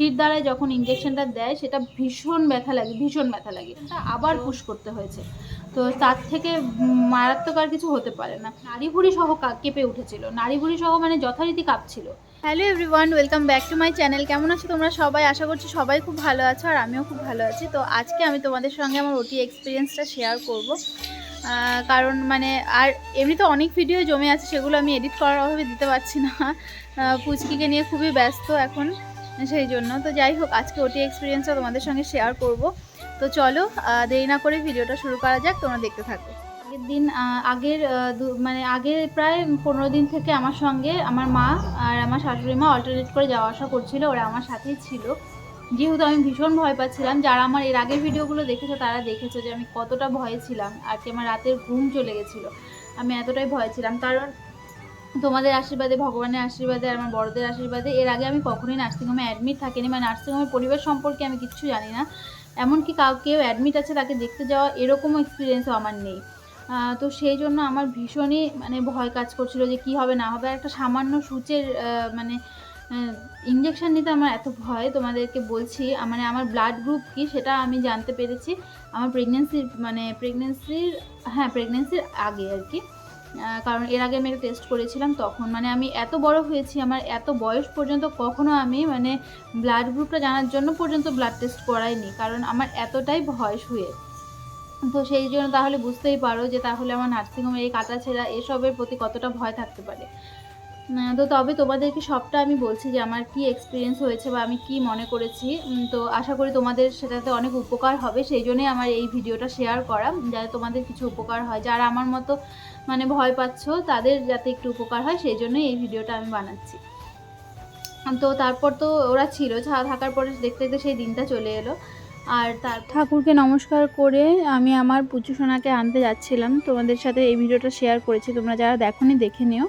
রশির দ্বারায় যখন ইঞ্জেকশনটা দেয় সেটা ভীষণ ব্যথা লাগে ভীষণ ব্যথা লাগে। আবার পুশ করতে হয়েছে। তো তার থেকে মারাত্মক আর কিছু হতে পারে না। নাড়ি ভুড়ি সহ কেঁপে উঠেছিল। নাড়ি ভুড়ি সহ মানে যথারীতি কাঁপছিল। Hello everyone welcome back to my channel কেমন আছো তোমরা সবাই? আশা করছি সবাই খুব ভালো আছো আর আমিও খুব ভালো আছি। তো আজকে আমি তোমাদের সঙ্গে আমার ওটি এক্সপিরিয়েন্সটা শেয়ার করব। কারণ মানে আর এমনিতে অনেক ভিডিও জমে আছে সেগুলো আমি এডিট করার অভাবে দিতে পারছি না। পুচকিকে নিয়ে খুবই ব্যস্ত এখন। সেই জন্য। তো যাই হোক, আজকে ওটি এক্সপিরিয়েন্সটা তোমাদের সঙ্গে শেয়ার করব। তো চলো দেরি না করে ভিডিওটা শুরু করা যাক, তোমরা দেখতে থাকো। আগের দিন আগের মানে আগের প্রায় পনেরো দিন থেকে আমার সঙ্গে আমার মা আর আমার শাশুড়ি মা অল্টারনেট করে যাওয়া আসা করছিল, ওরা আমার সাথেই ছিল। যেহেতু আমি ভীষণ ভয় পাচ্ছিলাম, যারা আমার এর আগের ভিডিওগুলো দেখেছ তারা দেখেছ যে আমি কতটা ভয়ে ছিলাম আর কি আমার রাতের ঘুম চলে গেছিল। আমি এতটাই ভয় ছিলাম, কারণ তোমাদের আশীর্বাদে, ভগবানের আশীর্বাদে আমার বড়দের আশীর্বাদে। এর আগে আমি কখনোই নার্সিংহোমে অ্যাডমিট থাকিনি মানে নার্সিংহোমের পরিবেশ সম্পর্কে আমি কিচ্ছু জানি না। এমনকি কাউ কেউ অ্যাডমিট আছে তাকে দেখতে যাওয়া এরকমও এক্সপিরিয়েন্সও আমার নেই। তো সেই জন্য আমার ভীষণই মানে ভয় কাজ করছিল যে কি হবে, না হবে। একটা সামান্য সূচের মানে ইঞ্জেকশন নিতে আমার এত ভয়। তোমাদেরকে বলছি মানে আমার ব্লাড গ্রুপ কি সেটা আমি জানতে পেরেছি। আমার প্রেগনেন্সির মানে প্রেগনেন্সির হ্যাঁ প্রেগনেন্সির আগে আর কি। কারণ এর আগে আমি একটা টেস্ট করেছিলাম, তখন মানে আমি এত বড় হয়েছি, আমার এত বয়স পর্যন্ত কখনো আমি মানে ব্লাড গ্রুপটা জানার জন্য পর্যন্ত ব্লাড টেস্ট করাইনি, কারণ আমার এতটাই ভয় শুয়ে তো সেই জন্য তাহলে বুঝতেই পারো যে তাহলে আমার নার্সিংহোমে এই কাটা ছেঁড়া এসবের প্রতি কতটা ভয় থাকতে পারে। তো তবে তোমাদেরকে সবটা আমি বলছি যে আমার কি এক্সপিরিয়েন্স হয়েছে বা আমি কি মনে করেছি। তো আশা করি তোমাদের সেটাতে অনেক উপকার হবে, সেই জন্যই আমার এই ভিডিওটা শেয়ার করা, যাতে তোমাদের কিছু উপকার হয়। যারা আমার মতো মানে ভয় পাচ্ছ, তাদের যাতে একটু উপকার হয়, সেই জন্যই এই ভিডিওটা আমি বানাচ্ছি। তো তারপর তো ওরা ছিল থাকার পরে দেখতে দেখতে সেই দিনটা চলে এলো। আর তার ঠাকুরকে নমস্কার করে আমি আমার পুচু সোনাকে আনতে যাচ্ছিলাম। তোমাদের সাথে এই ভিডিওটা শেয়ার করেছি, তোমরা যারা দেখোনি, দেখে নিও।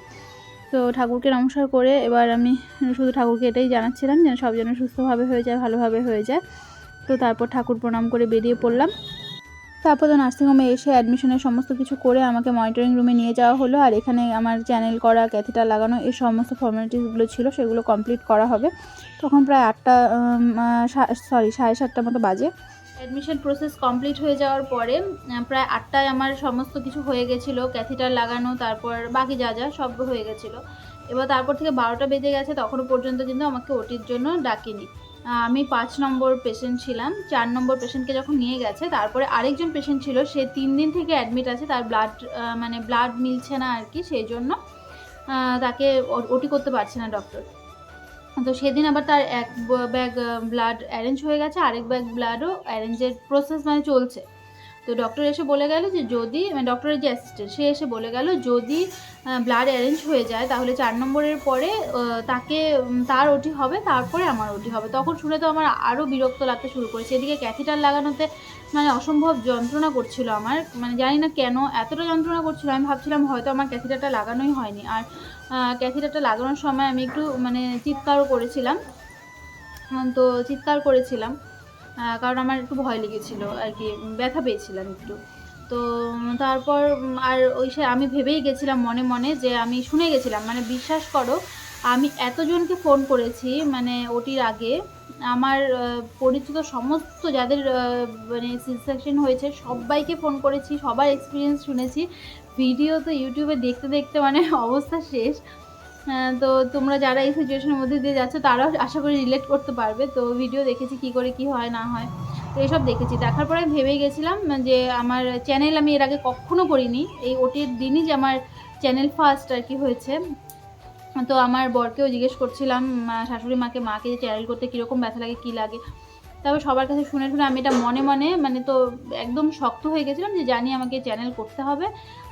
তো ঠাকুরকে নমস্কার করে এবার আমি শুধু ঠাকুরকে এটাই জানাচ্ছিলাম, যেন সব যেন সুস্থভাবে হয়ে যায়, ভালোভাবে হয়ে যায়। তো তারপর ঠাকুর প্রণাম করে বেরিয়ে পড়লাম। তারপর তো নার্সিংহোমে এসে অ্যাডমিশনের সমস্ত কিছু করে আমাকে মনিটরিং রুমে নিয়ে যাওয়া হলো। আর এখানে আমার চ্যানেল করা ক্যাথেটার লাগানো, এই সমস্ত ফর্মালিটিসগুলো ছিল, সেগুলো কমপ্লিট করা হবে। তখন প্রায় আটটা সরি সাড়ে সাতটার মতো বাজে। অ্যাডমিশন প্রসেস কমপ্লিট হয়ে যাওয়ার পরে প্রায় আটটায় আমার সমস্ত কিছু হয়ে গেছিল। ক্যাথিটার লাগানো, তারপর বাকি যা যা সব হয়ে গেছিল। এবার তারপর থেকে বারোটা বেজে গেছে, তখনও পর্যন্ত কিন্তু আমাকে ওটির জন্য ডাকেনি। আমি পাঁচ নম্বর পেশেন্ট ছিলাম, চার নম্বর পেশেন্টকে যখন নিয়ে গেছে, তারপরে আরেকজন পেশেন্ট ছিল, সে তিন দিন থেকে অ্যাডমিট আছে, তার ব্লাড মানে ব্লাড মিলছে না আর কি, সেই জন্য তাকে ওটি করতে পারছে না ডক্টর তো সেদিন আবার তার এক ব্যাগ ব্লাড অ্যারেঞ্জ হয়ে গেছে, আরেক ব্যাগ ব্লাডও অ্যারেঞ্জের প্রসেস মানে চলছে। তো ডক্টর এসে বলে গেল যে যদি মানে ডক্টরের যে অ্যাসিস্ট্যান্ট সে এসে বলে গেল যদি ব্লাড অ্যারেঞ্জ হয়ে যায়, তাহলে চার নম্বরের পরে তাকে তার ওটি হবে, তারপরে আমার ওটি হবে। তখন শুনে তো আমার আরও বিরক্ত লাগতে শুরু করেছে। এদিকে ক্যাথিটার লাগানোতে মানে অসম্ভব যন্ত্রণা করছিল আমার। মানে জানি না কেন এতটা যন্ত্রণা করছিল, আমি ভাবছিলাম হয়তো আমার ক্যাথিটারটা লাগানোই হয়নি। আর ক্যাথিটারটা লাগানোর সময় আমি একটু মানে চিৎকারও করেছিলাম। তো চিৎকার করেছিলাম। কারণ আমার একটু ভয় লেগেছিল আর কি ব্যথা পেয়েছিলাম একটু। তো তারপর আর ওই সে, আমি ভেবেই গেছিলাম মনে মনে যে আমি শুনে গেছিলাম মানে বিশ্বাস করো, আমি এতজনকে ফোন করেছি মানে ওটির আগে, আমার পরিচিত সমস্ত যাদের মানে সেকশন হয়েছে, সবাইকে ফোন করেছি, সবার এক্সপিরিয়েন্স শুনেছি ভিডিও তো ইউটিউবে দেখতে দেখতে মানে অবস্থা শেষ। তো তোমরা যারা এই সিচুয়েশনের মধ্যে দিয়ে যাচ্ছ, তারাও আশা করি রিলেট করতে পারবে। তো ভিডিও দেখেছি কি করে, কি হয়, না হয়। তো এইসব দেখেছি। দেখার পরে ভেবেই গেছিলাম যে আমার চ্যানেল আমি এর আগে কখনো করিনি। এই ওটির দিনই যে আমার চ্যানেল ফার্স্ট আর কি হয়েছে। তো আমার বরকেও জিজ্ঞেস করছিলাম শাশুড়ি মাকে মাকে যে চ্যানেল করতে কীরকম ব্যথা লাগে, কী লাগে? তারপর সবার কাছে শুনে শুনে আমি এটা মনে মনে মানে তো একদম শক্ত হয়ে গেছিলাম যে জানি আমাকে চ্যানেল করতে হবে।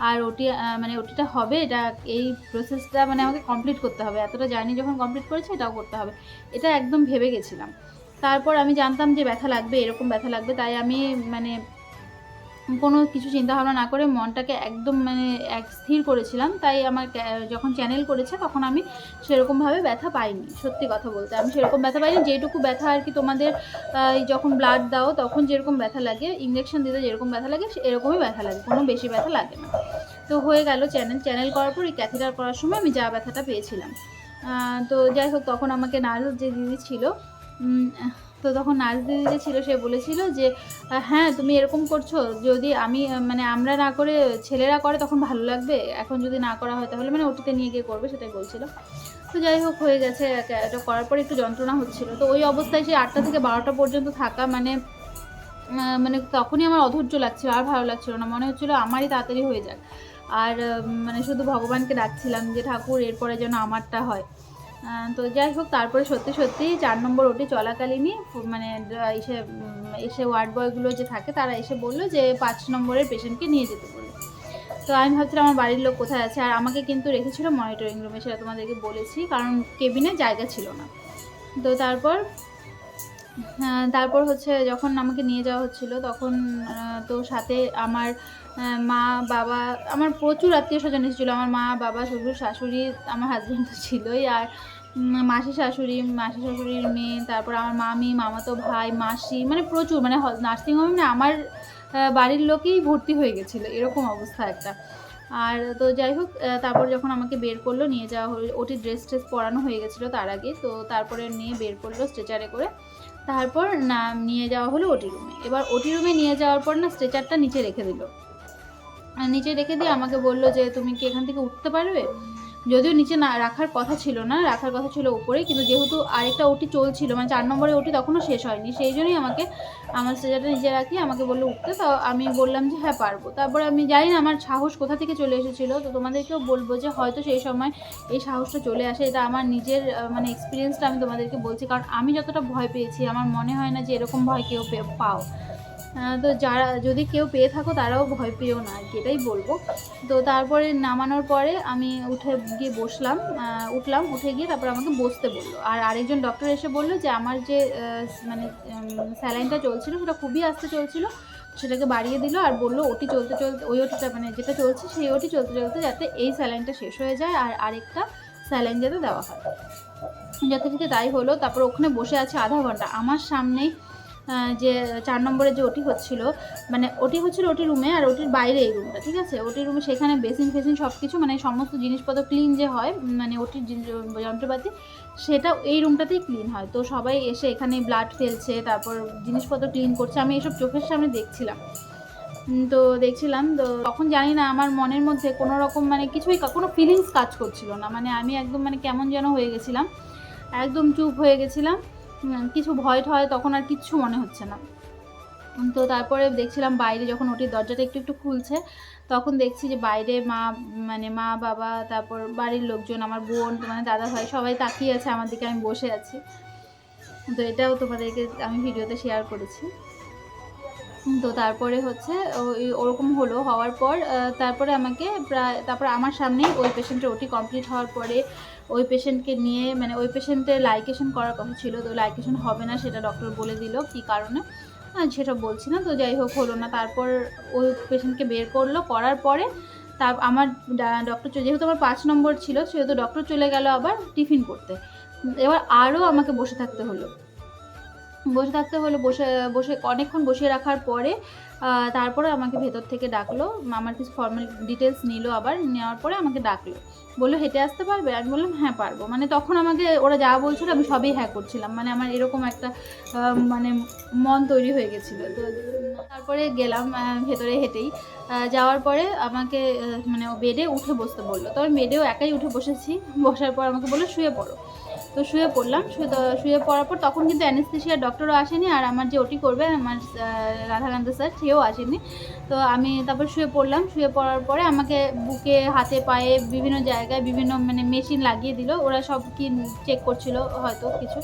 আর ওটি মানে ওটিটা হবে, এটা এই প্রসেসটা মানে আমাকে কমপ্লিট করতে হবে। এতটা জার্নি যখন কমপ্লিট করেছি, এটাও করতে হবে। এটা একদম ভেবে গেছিলাম। তারপর আমি জানতাম যে ব্যথা লাগবে, এরকম ব্যথা লাগবে। তাই আমি মানে কোনো কিছু চিন্তা ভাবনা না করে মনটাকে একদম মানে এক স্থির করেছিলাম। তাই আমার যখন চ্যানেল করেছে তখন আমি সেরকমভাবে ব্যথা পাইনি, সত্যি কথা বলতে। আমি সেরকম ব্যথা পাইনি, যেটুকু ব্যথা আর কি তোমাদের যখন ব্লাড দাও তখন যেরকম ব্যথা লাগে ইঞ্জেকশন দিতে যেরকম ব্যথা লাগে এরকমই ব্যথা লাগে, কোনো বেশি ব্যথা লাগে না। তো হয়ে গেল চ্যানেল চ্যানেল করার পর এই ক্যাথিটার করার সময় আমি যা ব্যথাটা পেয়েছিলাম। তো যাই হোক, তখন আমাকে নার্স যে দিদি ছিল তো তখন নার্স দিদি যে ছিল, সে বলেছিল যে হ্যাঁ তুমি এরকম করছ। যদি আমি মানে আমরা না করে ছেলেরা করে, তখন ভালো লাগবে। এখন যদি না করা হয়, তাহলে মানে ওটিতে নিয়ে গিয়ে করবে, সেটাই বলছিল। তো যাই হোক, হয়ে গেছে। এটা করার পরে একটু যন্ত্রণা হচ্ছিল। তো ওই অবস্থায় সে আটটা থেকে বারোটা পর্যন্ত থাকা মানে মানে তখনই আমার অধৈর্য লাগছিল, আর ভালো লাগছিল না। মনে হচ্ছিল আমারই তাড়াতাড়ি হয়ে যাক। আর মানে শুধু ভগবানকে ডাকছিলাম যে, ঠাকুর, এরপরে যেন আমারটা হয়। তো যাই হোক, তারপরে সত্যি সত্যি চার নম্বর ওটি চলাকালীনই মানে এসে এসে ওয়ার্ড বয়গুলো যে থাকে, তারা এসে বলল যে পাঁচ নম্বরের পেশেন্টকে নিয়ে যেতে বলল তো আমি ভাবছিলাম আমার বাড়ির লোক কোথায় আছে? আর আমাকে কিন্তু রেখেছিল মনিটরিং রুমে সেটা তোমাদেরকে বলেছি, কারণ কেবিনে জায়গা ছিল না। তো তারপর তারপর হচ্ছে যখন আমাকে নিয়ে যাওয়া হচ্ছিল, তখন তো সাথে আমার মা, বাবা, আমার প্রচুর আত্মীয় স্বজন এসেছিল। আমার মা, বাবা, শ্বশুর, শাশুড়ি, আমার হাজব্যান্ড তো ছিলই। আর মাসি শাশুড়ি, মাসি শাশুড়ির মেয়ে, তারপর আমার মামি, মামাতো ভাই, মাসি মানে প্রচুর মানে নার্সিংহোমে মানে আমার বাড়ির লোকেই ভর্তি হয়ে গেছিল, এরকম অবস্থা একটা। আর তো যাই হোক তারপর যখন আমাকে বের করল, নিয়ে যাওয়া হলো, ওটি ড্রেস ট্রেস পরানো হয়ে গেছিল তার আগে, তো তারপরে নিয়ে বের করল স্ট্রেচারে করে। তারপর না, নিয়ে যাওয়া হলো ওটি রুমে এবার ওটি রুমে নিয়ে যাওয়ার পর না স্ট্রেচারটা নিচে রেখে দিল। নিচে রেখে দিয়ে আমাকে বলল যে, তুমি কি এখান থেকে উঠতে পারবে? যদিও নিচে না রাখার কথা ছিল না, রাখার কথা ছিল উপরে কিন্তু যেহেতু আরেকটা ওটি চলছিল মানে চার নম্বরে ওটি তখনও শেষ হয়নি, সেই জন্যই আমাকে, আমার স্ট্রেচারটা নিচে রাখি, আমাকে বলল উঠতে, তো আমি বললাম যে হ্যাঁ পারব। তারপরে আমি জানি না আমার সাহস কোথা থেকে চলে এসেছিল, তো তোমাদেরকেও বলব যে হয়তো সেই সময় এই সাহসটা চলে আসে, এটা আমার নিজের মানে এক্সপিরিয়েন্সটা আমি তোমাদেরকে বলছি, কারণ আমি যতটা ভয় পেয়েছি, আমার মনে হয় না যে এরকম ভয় কেউ পাও। তো যারা যদি কেউ পেয়ে থাকো তারাও ভয় পেও না আর কি, এটাই বলব। তো তারপরে নামানোর পরে আমি উঠে গিয়ে বসলাম উঠলাম উঠে গিয়ে তারপর আমাকে বসতে বলল। আর আরেকজন ডক্টর এসে বলল যে আমার যে মানে স্যালাইনটা চলছিল সেটা খুবই আস্তে চলছিল সেটাকে বাড়িয়ে দিল আর বলল ওটি চলতে চলতে ওই ওটিটা মানে যেটা চলছে সেই ওটি চলতে চলতে যাতে এই স্যালাইনটা শেষ হয়ে যায় আর আরেকটা স্যালাইন যাতে দেওয়া হয়। যথারীতি তাই হলো তারপর ওখানে বসে আছে আধা ঘণ্টা। আমার সামনেই যে চার নম্বরে যে ওটি হচ্ছিল মানে ওটি হচ্ছিল ওটি রুমে আর ওটির বাইরে এই রুমটা ঠিক আছে? ওটির রুমে সেখানে বেসিন ফেসিন সব কিছু মানে সমস্ত জিনিসপত্র ক্লিন যে হয় মানে ওটির যন্ত্রপাতি, সেটা এই রুমটাতেই ক্লিন হয়। তো সবাই এসে এখানে ব্লাড ফেলছে, তারপর জিনিসপত্র ক্লিন করছে, আমি এসব চোখের সামনে দেখছিলাম। তো দেখছিলাম, তো তখন জানি না, আমার মনের মধ্যে কোনো রকম মানে কিছুই কোনো ফিলিংস কাজ করছিল না। মানে আমি একদম মানে কেমন যেন হয়ে গেছিলাম। একদম চুপ হয়ে গেছিলাম। কিছু ভয় টয় তখন আর কিচ্ছু মনে হচ্ছে না। তো তারপরে দেখছিলাম বাইরে যখন ওটির দরজাটা একটু একটু খুলছে, তখন দেখছি যে বাইরে মা মানে মা, বাবা, তারপর বাড়ির লোকজন, আমার বোন মানে দাদা ভাই সবাই তাকিয়ে আছে আমার দিকে, আমি বসে আছি। তো এটাও তোমাদেরকে আমি ভিডিওতে শেয়ার করেছি। তো তারপরে হচ্ছে ওই ওরকম হলো, হওয়ার পর তারপরে আমাকে প্রায়, তারপরে আমার সামনেই ওই পেশেন্টের ওটি কমপ্লিট হওয়ার পরে ওই পেশেন্টকে নিয়ে মানে ওই পেশেন্টের লাইকেশন করার কথা ছিল, তো লাইকেশন হবে না সেটা ডক্টর বলে দিল, কি কারণে? হ্যাঁ সেটা বলছি না, তো যাই হোক হলো না। তারপর ওই পেশেন্টকে বের করল, করার পরে তা আমার ডক্টর যেহেতু আমার পাঁচ নম্বর ছিল, সেহেতু ডক্টর চলে গেল আবার টিফিন করতে। এবার আরও আমাকে বসে থাকতে হলো। বসে থাকতে হলো, বসে বসে অনেকক্ষণ বসিয়ে রাখার পরে তারপরে আমাকে ভেতর থেকে ডাকলো। আমার কিছু ফর্মাল ডিটেলস নিল আবার, নেওয়ার পরে আমাকে ডাকলো। বলল, হেঁটে আসতে পারবে? আমি বললাম হ্যাঁ পারব। মানে তখন আমাকে ওরা যা বলছিল আমি সবই হ্যাঁ করছিলাম। মানে আমার এরকম একটা মানে মন তৈরি হয়ে গেছিল। তারপরে গেলাম ভেতরে হেঁটেই। যাওয়ার পরে আমাকে মানে বেডে উঠে বসতে বলল। তো আমি বেডেও একাই উঠে বসেছি। বসার পর আমাকে বলল, শুয়ে পড়ো। তো শুয়ে পড়লাম। শুয়ে পড়ার পর তখন কিন্তু অ্যানেস্থেশিয়ার ডক্টরও আসেনি আর আমার যে ওটি করবে, আমার রাধাকান্ত স্যার সেও আসেনি। তো আমি তারপর শুয়ে পড়লাম। শুয়ে পড়ার পরে আমাকে বুকে, হাতে, পায়ে বিভিন্ন জায়গায় বিভিন্ন মানে মেশিন লাগিয়ে দিল। ওরা সব কি চেক করছিল হয়তো কিছু।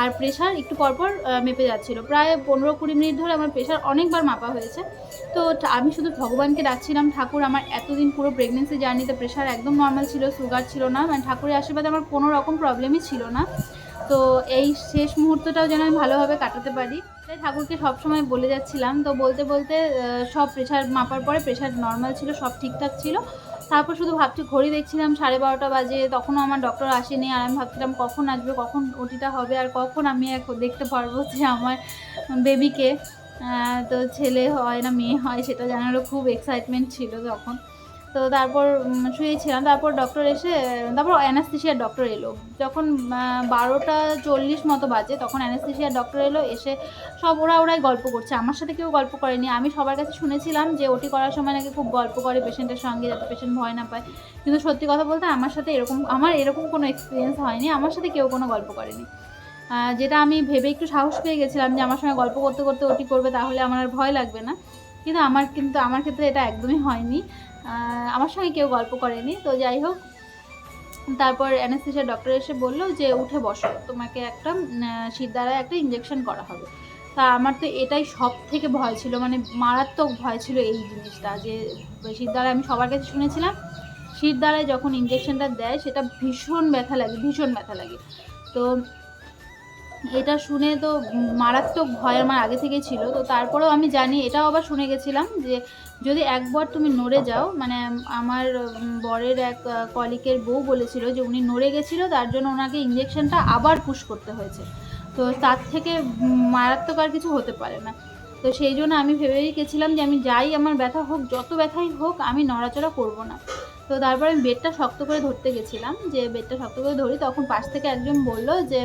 আর প্রেশার একটু পরপর মেপে যাচ্ছিল। প্রায় পনেরো কুড়ি মিনিট ধরে আমার প্রেশার অনেকবার মাপা হয়েছে। তো আমি শুধু ভগবানকে ডাকছিলাম, ঠাকুর, আমার এতদিন পুরো প্রেগনেন্সি জার্নিতে প্রেশার একদম নর্মাল ছিল সুগার ছিল না। মানে ঠাকুরের আশীর্বাদে আমার কোনো রকম প্রবলেমই ছিল না। তো এই শেষ মুহূর্তটাও যেন আমি ভালোভাবে কাটাতে পারি। তাই ঠাকুরকে সবসময় বলে যাচ্ছিলাম। তো বলতে বলতে সব প্রেশার মাপার পরে প্রেশার নর্মাল ছিল, সব ঠিকঠাক ছিল। তারপর শুধু ভাবছি ঘড়ি দেখছিলাম, সাড়ে বারোটা বাজে, তখনও আমার ডক্টর আসেনি, আর আমি ভাবছিলাম কখন আসবে, কখন ওটিটা হবে, আর কখন আমি দেখতে পারব যে আমার বেবিকে তো ছেলে হয় না, মেয়ে হয়, সেটা জানারও খুব এক্সাইটমেন্ট ছিল তখন। তো তারপর শুয়েছিলাম। তারপর ডক্টর এসে, তারপর অ্যানাস্থেশিয়ার ডক্টর এলো। যখন বারোটা চল্লিশ মতো বাজে, তখন অ্যানাস্থেশিয়ার ডক্টর এলো, এসে সব ওরা ওরাই গল্প করছে। আমার সাথে কেউ গল্প করেনি। আমি সবার কাছে শুনেছিলাম যে ওটি করার সময় নাকি খুব গল্প করে পেশেন্টের সঙ্গে, যাতে পেশেন্ট ভয় না পায়। কিন্তু সত্যি কথা বলতে আমার সাথে এরকম, আমার এরকম কোনো এক্সপিরিয়েন্স হয়নি। আমার সাথে কেউ কোনো গল্প করেনি। যেটা আমি ভেবে একটু সাহস পেয়ে গেছিলাম যে আমার সঙ্গে গল্প করতে করতে ওটি করবে, তাহলে আমার আর ভয় লাগবে না। কিন্তু আমার কিন্তু আমার ক্ষেত্রে এটা একদমই হয়নি। আমার সঙ্গে কেউ গল্প করেনি, তো যাই হোক। তারপর অ্যানাস্থেশিয়া ডক্টর এসে বলল যে, উঠে বসো, তোমাকে একটা শীত দ্বারা একটা ইঞ্জেকশন করা হবে। তা আমার তো এটাই সব থেকে ভয় ছিল মানে মারাত্মক ভয় ছিল এই জিনিসটা, যে শীত দ্বারা আমি সবার কাছে শুনেছিলাম, শীত দ্বারায় যখন ইঞ্জেকশনটা দেয়, সেটা ভীষণ ব্যথা লাগে, ভীষণ ব্যথা লাগে। তো এটা শুনে তো মারাত্মক ভয় আমার আগে থেকেই ছিল, তো তারপরেও আমি জানি, এটাও আবার শুনে গেছিলাম যে যদি একবার তুমি নড়ে যাও মানে আমার বরের এক কলিকের বউ বলেছিল যে উনি নড়ে গেছিল তার জন্য ওনাকে ইঞ্জেকশনটা আবার পুশ করতে হয়েছে। তো তার থেকে মারাত্মক আর কিছু হতে পারে না। তো সেই জন্য আমি ভেবেই গেছিলাম যে আমি যাই আমার ব্যথা হোক যত ব্যথাই হোক আমি নড়াচড়া করব না। তো তারপর আমি বেডটা শক্ত করে ধরতে গেছিলাম যে বেডটা শক্ত করে ধরি তখন পাশ থেকে একজন বলল যে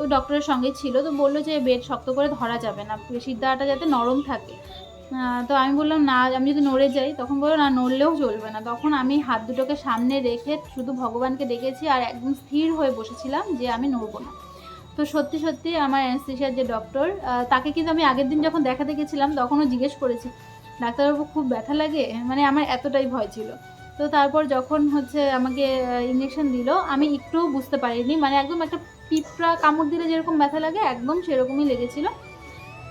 ওই ডক্টরের সঙ্গে ছিল তো বলল যে বেড শক্ত করে ধরা যাবে না সিদ্ধাটা যাতে নরম থাকে। তো আমি বললাম, না, আমি যদি নড়ে যাই, তখন বলল, না, নড়লেও চলবে না। তখন আমি হাত দুটোকে সামনে রেখে শুধু ভগবানকে ডেকেছি আর একদম স্থির হয়ে বসেছিলাম যে আমি নড়বো না। তো সত্যি সত্যি আমার অ্যানেস্থেশিয়ার যে ডক্টর তাকে কিন্তু আমি আগের দিন যখন দেখাতে গেছিলাম, তখনও জিজ্ঞেস করেছি। ডাক্তারবাবু, খুব ব্যথা লাগে? মানে আমার এতটাই ভয় ছিল। তো তারপর যখন হচ্ছে আমাকে ইঞ্জেকশন দিল, আমি একটুও বুঝতে পারিনি। মানে একদম একটা পিঁপড়া কামড় দিলে যেরকম ব্যথা লাগে, একদম সেরকমই লেগেছিল।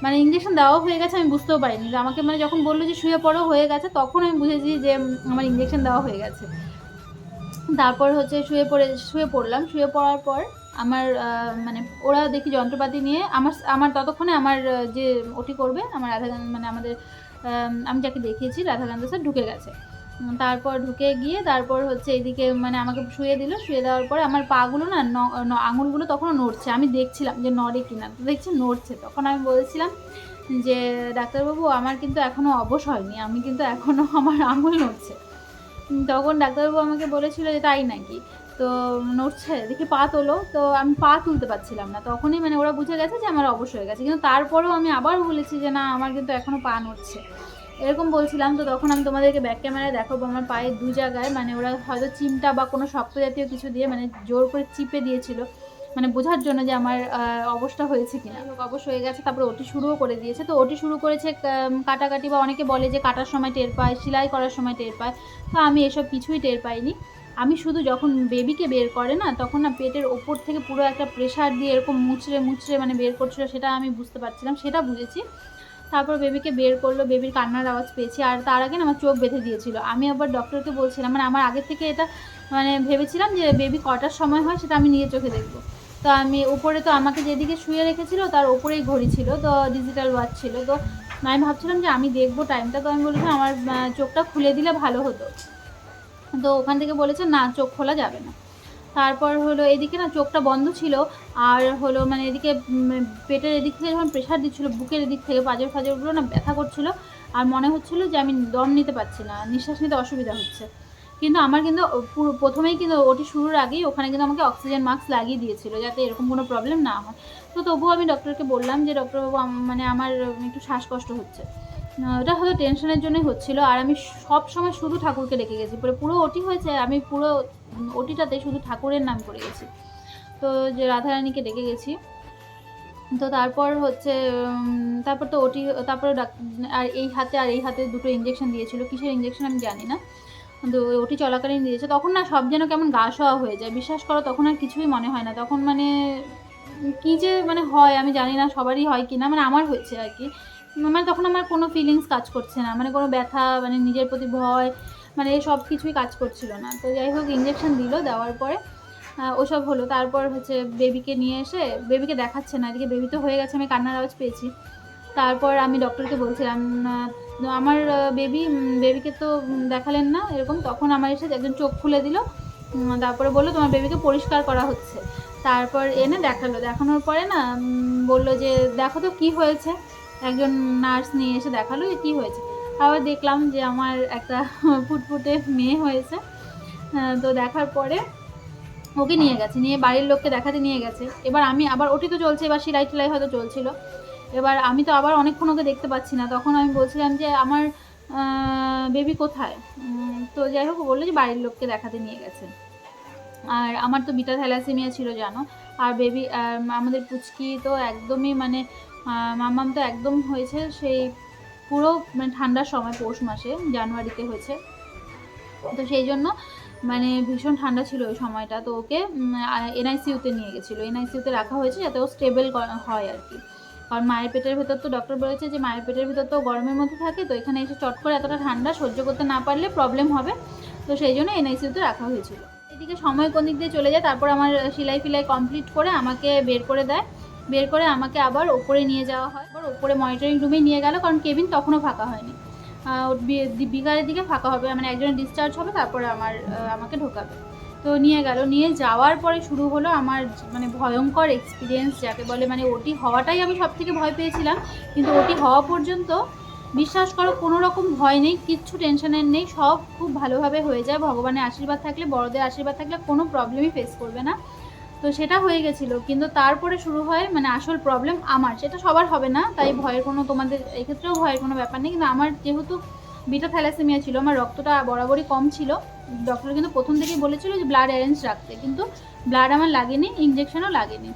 মানে ইঞ্জেকশন দেওয়া হয়ে গেছে, আমি বুঝতেও পারিনি। আমাকে মানে যখন বলল যে শুয়ে পড়ো হয়ে গেছে, তখন আমি বুঝেছি যে আমার ইঞ্জেকশন দেওয়া হয়ে গেছে। তারপর হচ্ছে শুয়ে পড়ে, শুয়ে পড়লাম। শুয়ে পড়ার পর আমার মানে ওরা দেখি যন্ত্রপাতি নিয়ে আমার আমার ততক্ষণে আমার যে ওটি করবে, আমার রাধাকান্ত মানে আমাদের আমি যাকে দেখিয়েছি, রাধাকান্ত স্যার ঢুকে গেছে। তারপর ঢুকে গিয়ে তারপর হচ্ছে এদিকে মানে আমাকে শুয়ে দিল, শুয়ে দেওয়ার পরে আমার পাগুলো ন- আঙুলগুলো তখনও নড়ছে। আমি দেখছিলাম যে নড়ে কিনা। তো দেখছি নড়ছে। তখন আমি বলছিলাম যে, ডাক্তারবাবু, আমার কিন্তু এখনও অবশ হয়নি। আমি কিন্তু এখনও আমার আঙুল নড়ছে। তখন ডাক্তারবাবু আমাকে বলেছিল যে, তাই নাকি? তো নড়ছে, দেখি পা তোলো। তো আমি পা তুলতে পারছিলাম না। তখনই মানে ওরা বুঝে গেছে যে আমার অবশ হয়ে গেছে। কিন্তু তারপরেও আমি আবার বলেছি যে, না, আমার কিন্তু এখনও পা নড়ছে। এরকম বলছিলাম তো তখন আমি তোমাদেরকে ব্যাক ক্যামেরায় দেখাবো আমার পায়ের দু জায়গায় মানে ওরা হয়তো চিমটা বা কোনো শক্ত জাতীয় কিছু দিয়ে মানে জোর করে চিপে দিয়েছিল। মানে বোঝার জন্য যে আমার অবস্থা হয়েছে কিনা। অবশ হয়ে গেছে, তারপরে ওটি শুরুও করে দিয়েছে। তো ওটি শুরু করেছে কাটাকাটি বা অনেকে বলে যে কাটার সময় টের পায়, সেলাই করার সময় টের পায়। তো আমি এসব কিছুই টের পাইনি। আমি শুধু যখন বেবিকে বের করে না, তখন না পেটের ওপর থেকে পুরো একটা প্রেশার দিয়ে এরকম মুচড়ে মুচড়ে মানে বের করছিল, সেটা আমি বুঝতে পারছিলাম, সেটা বুঝেছি। তারপর বেবিকে বের করল, বেবির কান্নার আওয়াজ পেয়েছি আর তার আগে আমার চোখ বেঁধে দিয়েছিল। আমি আবার ডক্টরকে বলছিলাম মানে আমার আগে থেকে এটা মানে ভেবেছিলাম যে বেবি কটার সময় হয় সেটা আমি নিজের চোখে দেখব। তো আমি উপরে তো আমাকে যেদিকে শুয়ে রেখেছিল তার ওপরেই ঘড়ি ছিল, তো ডিজিটাল ওয়াচ ছিল। তো আমি ভাবছিলাম যে আমি দেখব টাইমটা তো আমি বলেছিলাম আমার চোখটা খুলে দিলে ভালো হতো। তো ওখান থেকে বলেছে, না, চোখ খোলা যাবে না। তারপর হলো এদিকে না চোখটা বন্ধ ছিল, আর হলো মানে এদিকে পেটের এদিক থেকে যখন প্রেশার দিচ্ছিল, বুকের এদিক থেকে পাঁজর ফাজরগুলো না ব্যথা করছিল, আর মনে হচ্ছিল যে আমি দম নিতে পারছি না, নিঃশ্বাস নিতে অসুবিধা হচ্ছে। কিন্তু আমার কিন্তু পুরো, প্রথমেই কিন্তু ওটি শুরুর আগেই ওখানে কিন্তু আমাকে অক্সিজেন মাস্ক লাগিয়ে দিয়েছিল, যাতে এরকম কোনো প্রবলেম না হয়। তো তবুও আমি ডক্টরকে বললাম যে ডক্টরবাবু মানে আমার একটু শ্বাসকষ্ট হচ্ছে। ওটা হয়তো টেনশনের জন্যই হচ্ছিল। আর আমি সব সময় শুধু ঠাকুরকে ডেকে গেছি। পুরো পুরো ওটি হয়েছে, আমি পুরো ওটিটাতে শুধু ঠাকুরের নাম করে গেছি। তো যে রাধারানীকে ডেকে গেছি। তো তারপর হচ্ছে তারপর তো ওটি তারপরে আর এই হাতে, আর এই হাতে দুটো ইঞ্জেকশন দিয়েছিল। কিসের ইঞ্জেকশন আমি জানি না। কিন্তু ওটি চলাকালীন দিয়েছে। তখন না সব যেন কেমন গা শোয়া হয়ে যায়। বিশ্বাস করো, তখন আর কিছুই মনে হয় না। তখন মানে কী যে মানে হয় আমি জানি না সবারই হয় কি না মানে আমার হয়েছে আর কি। মানে তখন আমার কোনো ফিলিংস কাজ করছে না। মানে কোনো ব্যথা মানে নিজের প্রতি ভয় মানে সব কিছুই কাজ করছিল না। তো যাই হোক ইঞ্জেকশন দিল, দেওয়ার পরে ওসব হলো। তারপর হচ্ছে বেবিকে নিয়ে এসে বেবিকে দেখাচ্ছে না, এদিকে বেবি তো হয়ে গেছে, আমি কান্নার আওয়াজ পেয়েছি। তারপর আমি ডক্টরকে বলছিলাম আমার বেবি বেবিকে তো দেখালেন না, এরকম। তখন আমার এসে একজন চোখ খুলে দিল তারপরে বলল, তোমার বেবিকে পরিষ্কার করা হচ্ছে। তারপর এনে দেখাল। দেখানোর পরে না বলল যে, দেখো তো কি হয়েছে। একজন নার্স নিয়ে এসে দেখাল কী হয়েছে। আবার দেখলাম যে আমার একটা ফুটফুটে মেয়ে হয়েছে। তো দেখার পরে ওকে নিয়ে গেছে, নিয়ে বাড়ির লোককে দেখাতে নিয়ে গেছে। এবার আমি, আবার ওটি তো চলছে, এবার সেলাই টেলাই হয়তো চলছিল। এবার আমি তো আবার অনেকক্ষণ ওকে দেখতে পাচ্ছি না। তখন আমি বলছিলাম যে, আমার বেবি কোথায়? তো যাই হোক বলল যে বাড়ির লোককে দেখাতে নিয়ে গেছে। আর আমার তো বিটা থ্যালাসেমিয়া ছিল, জানো? আর বেবি আমাদের পুচকি তো একদমই মানে আহ, মাম্মাম তো একদম হয়েছে সেই পুরো মানে ঠান্ডার সময় পৌষ মাসে জানুয়ারিতে হয়েছে। তো সেই জন্য মানে ভীষণ ঠান্ডা ছিল ওই সময়টা তো ওকে এনআইসিউতে নিয়ে গেছিল। এনআইসিউতে রাখা হয়েছে যাতে ও স্টেবল হয় আর কি। কারণ মায়ের পেটের ভেতর তো ডক্টর বলেছে যে মায়ের পেটের ভেতর তো গরমের মধ্যে থাকে তো এখানে এসে চট করে এতটা ঠান্ডা সহ্য করতে না পারলে প্রবলেম হবে। তো সেই জন্য এনআইসিউতে রাখা হয়েছিল। এদিকে সময় কোন দিক দিয়ে চলে যায় তারপর আমার সেলাই ফিলাই কমপ্লিট করে আমাকে বের করে দেয়। বের করে আমাকে আবার ওপরে নিয়ে যাওয়া হয়। আবার ওপরে মনিটরিং রুমে নিয়ে গেল, কারণ কেবিন তখনও ফাঁকা হয়নি। বিকালের দিকে ফাঁকা হবে মানে একজনের ডিসচার্জ হবে, তারপরে আমার আমাকে ঢোকাবে। তো নিয়ে গেল। নিয়ে যাওয়ার পরে শুরু হলো আমার মানে ভয়ঙ্কর এক্সপিরিয়েন্স যাকে বলে মানে ওটি হওয়াটাই আমি সব থেকে ভয় পেয়েছিলাম। কিন্তু ওটি হওয়া পর্যন্ত বিশ্বাস করো কোনো রকম ভয় নেই, কিচ্ছু টেনশনের নেই, সব খুব ভালোভাবে হয়ে যায়। ভগবানের আশীর্বাদ থাকলে, বড়দের আশীর্বাদ থাকলে কোনো প্রবলেমই ফেস করবে না। তো সেটা হয়ে গেছিল। কিন্তু তারপরে শুরু হয় মানে আসল প্রবলেম আমার। সেটা সবার হবে না, তাই ভয়ের কোনো তোমাদের, এক্ষেত্রেও ভয়ের কোনো ব্যাপার নেই। কিন্তু আমার যেহেতু বিটা থ্যালাসেমিয়া ছিল, আমার রক্তটা বরাবরই কম ছিল। ডক্টর কিন্তু প্রথম থেকেই বলেছিল যে ব্লাড অ্যারেঞ্জ রাখতে। কিন্তু ব্লাড আমার লাগেনি ইঞ্জেকশনও লাগেনি।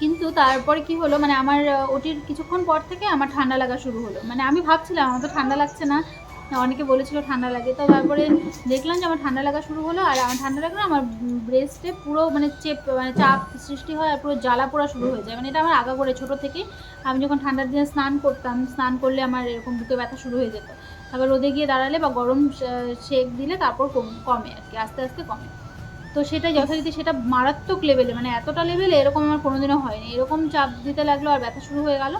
কিন্তু তারপরে কি হলো মানে আমার ওটির কিছুক্ষণ পর থেকে আমার ঠান্ডা লাগা শুরু হলো। মানে আমি ভাবছিলাম, আমার তো ঠান্ডা লাগছে না অনেকে বলেছিল ঠান্ডা লাগে। তো তারপরে দেখলাম যে আমার ঠান্ডা লাগা শুরু হলো, আর আমার ঠান্ডা লাগল আমার ব্রেস্টে পুরো মানে চেপ মানে চাপ সৃষ্টি হয় আর পুরো জ্বালা পোড়া শুরু হয়ে যায়। মানে এটা আমার আগা করে, ছোটো থেকে আমি যখন ঠান্ডার দিনে স্নান করতাম, স্নান করলে আমার এরকম বুকে ব্যথা শুরু হয়ে যেত। তারপর রোদে গিয়ে দাঁড়ালে বা গরম শেক দিলে তারপর কম- কমে আর কি, আস্তে আস্তে কমে। তো সেটা যথারীতি সেটা মারাত্মক লেভেলে মানে এতটা লেভেলে এরকম আমার কোনোদিনও হয়নি। এরকম চাপ দিতে লাগল আর ব্যথা শুরু হয়ে গেল।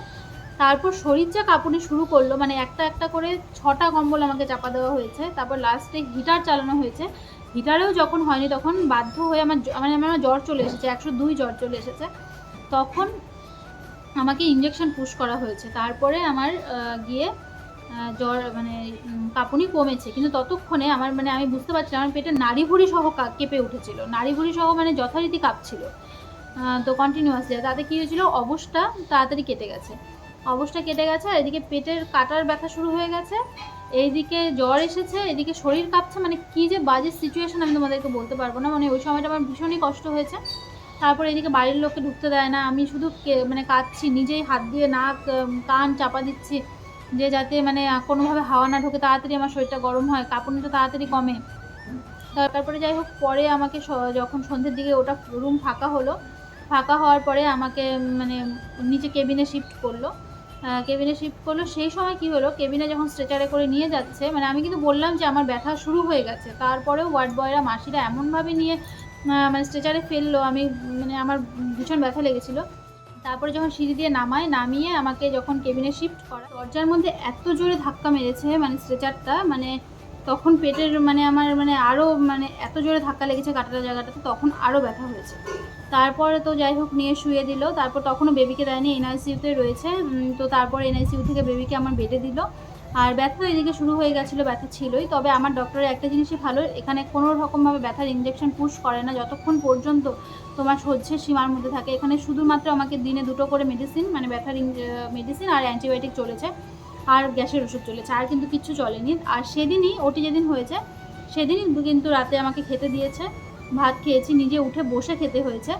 তারপর শরীর যা কাঁপুনি শুরু করল মানে একটা একটা করে ছটা কম্বল আমাকে চাপা দেওয়া হয়েছে, তারপর লাস্টে হিটার চালানো হয়েছে। হিটারেও যখন হয়নি তখন বাধ্য হয়ে আমার মানে আমার জ্বর চলে এসেছে, একশো দুই জ্বর চলে এসেছে। তখন আমাকে ইঞ্জেকশন পুশ করা হয়েছে। তারপরে আমার গিয়ে জ্বর মানে কাঁপুনি কমেছে। কিন্তু ততক্ষণে আমার মানে আমি বুঝতে পারছি আমার পেটে নাড়ি ভুড়ি সহ কেঁপে উঠেছিল। নাড়ি ভুড়ি সহ মানে যথারীতি কাঁপছিল। তো কন্টিনিউয়াসলি তাতে কী হয়েছিল? অবস্থা তাড়াতাড়ি কেটে গেছে। অবস্থা কেটে গেছে, আর এদিকে পেটের কাটার ব্যথা শুরু হয়ে গেছে। এইদিকে জ্বর এসেছে, এদিকে শরীর কাঁপছে মানে কী যে বাজে সিচুয়েশন আমি তোমাদেরকে বলতে পারব না। মানে ওই সময়টা আমার ভীষণই কষ্ট হয়েছে। তারপর এদিকে বাড়ির লোককে ঢুকতে দেয় না, আমি শুধু মানে কাঁদছি, নিজেই হাত দিয়ে নাক কান চাপা দিচ্ছি, যে যাতে মানে কোনোভাবে হাওয়া না ঢোকে, তাড়াতাড়ি আমার শরীরটা গরম হয়, কাঁপুনিটা তাড়াতাড়ি কমে। তারপরে যাই হোক, পরে আমাকে যখন সন্ধ্যের দিকে ওটা রুম ফাঁকা হলো, ফাঁকা হওয়ার পরে আমাকে মানে নিচে কেবিনে শিফট করল। কেবিনে শিফট করল। সেই সময় কি হলো, কেবিনে যখন স্ট্রেচারে করে নিয়ে যাচ্ছে মানে আমি কিন্তু বললাম যে আমার ব্যথা শুরু হয়ে গেছে। তারপরেও ওয়ার্ড বয়রা মাসিরা এমনভাবে নিয়ে মানে স্ট্রেচারে ফেলল, আমি মানে আমার ভীষণ ব্যথা লেগেছিলো। তারপরে যখন সিঁড়ি দিয়ে নামায়, নামিয়ে আমাকে যখন কেবিনে শিফট করা, দরজার মধ্যে এত জোরে ধাক্কা মেরেছে মানে স্ট্রেচারটা মানে তখন পেটের মানে আমার মানে আরও মানে এত জোরে ধাক্কা লেগেছে কাটাটা জায়গাটাতে তখন আরও ব্যথা হয়েছে। তারপরে তো যাই হোক নিয়ে শুয়ে দিল, তারপর তখনও বেবিকে দেয়নি এনআইসিউতে রয়েছে তো তারপর এনআইসিউ থেকে বেবিকে আমার বেডে দিল। আর ব্যথা এদিকে শুরু হয়ে গেছিল, ব্যথা ছিলই, তবে আমার ডক্টরের একটা জিনিসই ভালো, এখানে কোনো রকমভাবে ব্যথার ইঞ্জেকশন পুশ করে না, যতক্ষণ পর্যন্ত তোমার সহ্যের সীমার মধ্যে থাকে। এখানে শুধুমাত্র আমাকে দিনে দুটো করে মেডিসিন মানে ব্যথার মেডিসিন আর অ্যান্টিবায়োটিক চলেছে। আর গ্যাসের ওষুধ চলেছে, আর কিন্তু কিচ্ছু চলেনি। আর সেদিনই ওটি যেদিন হয়েছে, সেদিনই কিন্তু রাতে আমাকে খেতে দিয়েছে, ভাত খেয়েছি, নিজে উঠে বসে খেতে হয়েছে।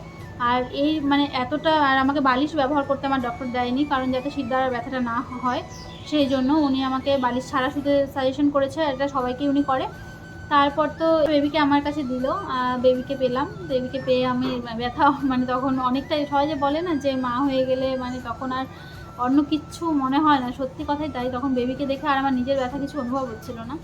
আর এই মানে এতটা, আর আমাকে বালিশ ব্যবহার করতে আমার ডক্টর দেয়নি, কারণ যাতে শিরদাঁড়ার ব্যথাটা না হয়, সেই জন্য উনি আমাকে বালিশ ছাড়া শুতে সাজেশন করেছে, এটা সবাইকে উনি করে। তারপর তো বেবিকে আমার কাছে দিল বেবিকে পেলাম। বেবিকে পেয়ে আমি ব্যথা মানে তখন অনেকটাই যে বলে না যে মা হয়ে গেলে মানে তখন আর অন্য কিচ্ছু মনে হয় না, সত্যি কথাই তাই। তখন বেবিকে দেখে আর আমার নিজের ব্যথা কিছু অনুভব হচ্ছিল না।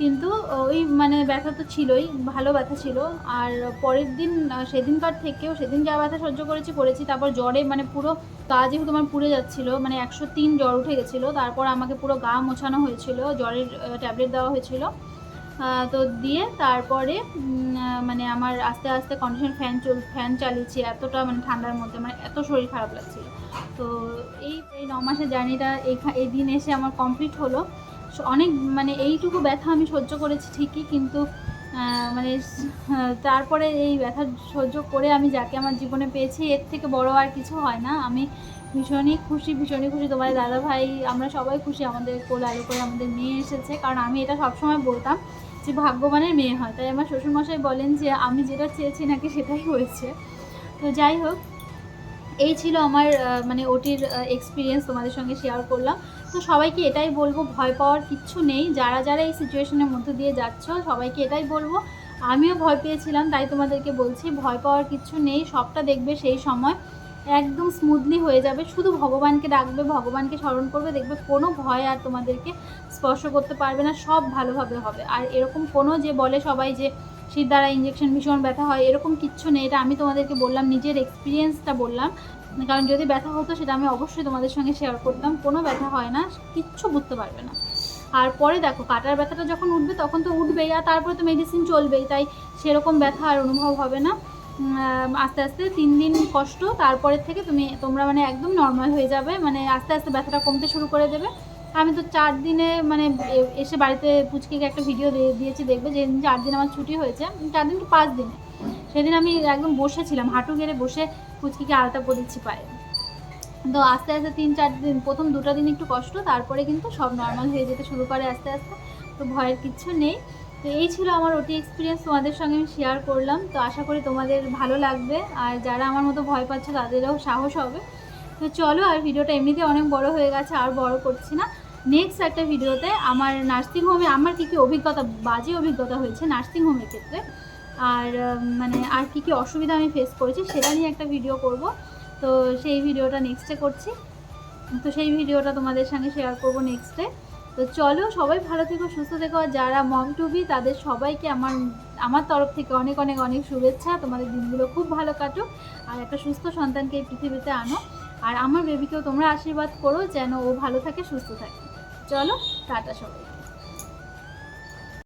কিন্তু ওই মানে ব্যথা তো ছিলই, ভালো ব্যথা ছিল। আর পরের দিন, সেদিনকার থেকেও সেদিন যা ব্যথা সহ্য করেছি করেছি, তারপর জ্বরে মানে পুরো গা যেহেতু আমার পুড়ে যাচ্ছিল মানে একশো তিন জ্বর উঠে গেছিল, তারপর আমাকে পুরো গা মোছানো হয়েছিল, জ্বরের ট্যাবলেট দেওয়া হয়েছিল। তো দিয়ে তারপরে মানে আমার আস্তে আস্তে কন্ডিশন ফ্যান চল ফ্যান চালিয়েছি, এতটা মানে ঠান্ডার মধ্যে মানে এত শরীর খারাপ লাগছিল। তো এই এই ন মাসের জার্নিটা এই দিন এসে আমার কমপ্লিট হলো। অনেক মানে এইটুকু ব্যথা আমি সহ্য করেছি ঠিকই, কিন্তু মানে তারপরে এই ব্যথা সহ্য করে আমি যাকে আমার জীবনে পেয়েছি, এর থেকে বড় আর কিছু হয় না। আমি ভীষণই খুশি ভীষণই খুশি। তোমার দাদা ভাই আমরা সবাই খুশি, আমাদের কোল আলো করে আমাদের মেয়ে এসেছে। কারণ আমি এটা সবসময় বলতাম যে, ভাগ্যবানের মেয়ে হয়। তাই আমার শ্বশুরমশাই বলেন যে, আমি যেটা চেয়েছি নাকি সেটাই হয়েছে। তো যাই হোক এই ছিল আমার মানে ওটির এক্সপিরিয়েন্স তোমাদের সঙ্গে শেয়ার করলাম। তো সবাইকে এটাই বলব, ভয় পাওয়ার কিচ্ছু নেই। যারা যারা এই সিচুয়েশনের মধ্যে দিয়ে যাচ্ছ, সবাইকে এটাই বলব। আমিও ভয় পেয়েছিলাম, তাই তোমাদেরকে বলছি, ভয় পাওয়ার কিচ্ছু নেই। সবটা দেখবে সেই সময়। একদম স্মুথলি হয়ে যাবে। শুধু ভগবানকে ডাকবে, ভগবানকে স্মরণ করবে, দেখবে কোনো ভয় আর তোমাদেরকে স্পর্শ করতে পারবে না। সব ভালোভাবে হবে। আর এরকম কোনো যে বলে সবাই যে শীত দ্বারা ইঞ্জেকশন ভীষণ ব্যথা হয়, এরকম কিচ্ছু নেই। এটা আমি তোমাদেরকে বললাম, নিজের এক্সপিরিয়েন্সটা বললাম। কারণ যদি ব্যথা হতো, সেটা আমি অবশ্যই তোমাদের সঙ্গে শেয়ার করতাম। কোনো ব্যথা হয় না, কিচ্ছু বুঝতে পারবে না। আর পরে দেখো, কাটার ব্যথাটা যখন উঠবে, তখন তো উঠবেই, আর তারপরে তো মেডিসিন চলবেই। তাই সেরকম ব্যথা আর অনুভব হবে না। আস্তে আস্তে তিন দিন কষ্ট, তারপরের থেকে তুমি, তোমরা মানে একদম নর্মাল হয়ে যাবে। মানে আস্তে আস্তে ব্যথাটা কমতে শুরু করে দেবে। আমি তো চার দিনে মানে এসে বাড়িতে পুচকিকে একটা ভিডিও দিয়ে, দিয়েছি, দেখবে যে চার দিন আমার ছুটি হয়েছে। চার দিন কি পাঁচ দিনে। সেদিন আমি একদম বসেছিলাম, হাঁটু গেড়ে বসে পুচকিকে আলতা পরিয়েছি পায়ে। তো আস্তে আস্তে তিন চার দিন, প্রথম দুটো দিন একটু কষ্ট, তারপরে কিন্তু সব নর্মাল হয়ে যেতে শুরু করে আস্তে আস্তে। তো ভয়ের কিচ্ছু নেই। তো এই ছিল আমার ওটি এক্সপিরিয়েন্স তোমাদের সঙ্গে আমি শেয়ার করলাম। তো আশা করি তোমাদের ভালো লাগবে। আর যারা আমার মতো ভয় পাচ্ছে, তাদেরও সাহস হবে। তো চলো, আর ভিডিওটা এমনিতে অনেক বড় হয়ে গেছে, আর বড় করছি না। নেক্সট একটা ভিডিওতে আমার নার্সিংহোমে আমার কী কী অভিজ্ঞতা, বাজে অভিজ্ঞতা হয়েছে নার্সিংহোমের ক্ষেত্রে? আর মানে আর কী কী অসুবিধা আমি ফেস করেছি সেটা নিয়ে একটা ভিডিও করব। তো সেই ভিডিওটা নেক্সটে করছি। তো সেই ভিডিওটা তোমাদের সঙ্গে শেয়ার করব নেক্সটে তো চলো, সবাই ভালো থেকো, সুস্থ থেকো। যারা মম টুবি তাদের সবাইকে আমার আমার তরফ থেকে অনেক অনেক অনেক শুভেচ্ছা। তোমাদের দিনগুলো খুব ভালো কাটুক। আর একটা সুস্থ সন্তানকে এই পৃথিবীতে আনো। আর আমার বেবিকেও তোমরা আশীর্বাদ করো যেন ও ভালো থাকে, সুস্থ থাকে। চলো টাটা সবাই।